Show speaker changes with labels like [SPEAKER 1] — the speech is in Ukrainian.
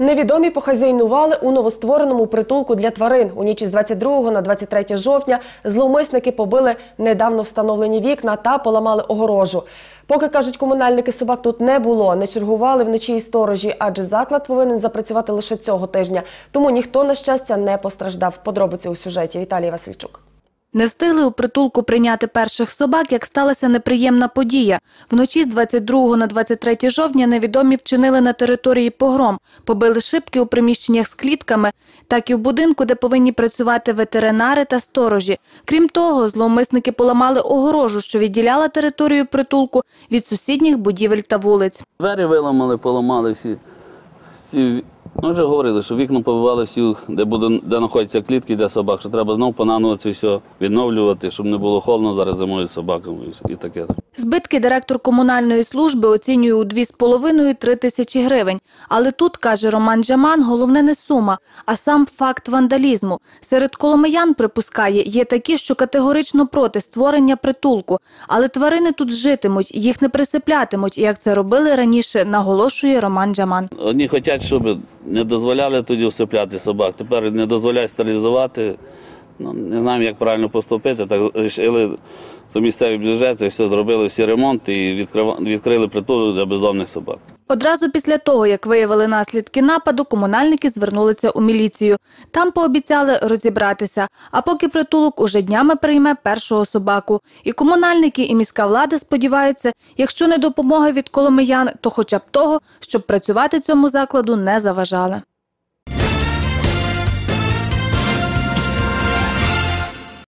[SPEAKER 1] Невідомі похазяйнували у новоствореному притулку для тварин. У ніч із 22 на 23 жовтня зловмисники побили недавно встановлені вікна та поламали огорожу. Поки кажуть, комунальники собак тут не було, не чергували вночі і сторожі, адже заклад повинен запрацювати лише цього тижня. Тому ніхто на щастя не постраждав. Подробиці у сюжеті Віталій Васильчук.
[SPEAKER 2] Не встигли у притулку прийняти перших собак, як сталася неприємна подія. Вночі з 22 на 23 жовтня невідомі вчинили на території погром, побили шибки у приміщеннях з клітками, так і в будинку, де повинні працювати ветеринари та сторожі. Крім того, зловмисники поламали огорожу, що відділяла територію притулку від сусідніх будівель та вулиць.
[SPEAKER 3] Двері виламали, поламали всі. всі. Ну, вже говорили, що вікна побивали всі, де, буде, де знаходяться клітки для собак, що треба знову понаново це все відновлювати, щоб не було холодно зараз зимою собакам і, і таке.
[SPEAKER 2] Збитки директор комунальної служби оцінює у 2,5-3 тисячі гривень. Але тут, каже Роман Джаман, головне не сума, а сам факт вандалізму. Серед коломиян, припускає, є такі, що категорично проти створення притулку. Але тварини тут житимуть, їх не присиплятимуть, як це робили раніше, наголошує Роман Джаман.
[SPEAKER 3] Одні хочуть, щоб не дозволяли тоді всипляти собак, тепер не дозволяють стерилізувати. Ну, не знаємо, як правильно поступити. Так вирішили, то місцеві бюджети все зробили всі ремонти і відкрили притулок для бездомних собак.
[SPEAKER 2] Одразу після того, як виявили наслідки нападу, комунальники звернулися у міліцію. Там пообіцяли розібратися. А поки притулок уже днями прийме першого собаку. І комунальники, і міська влада сподіваються, якщо не допомоги від коломиян, то хоча б того, щоб працювати цьому закладу не заважали.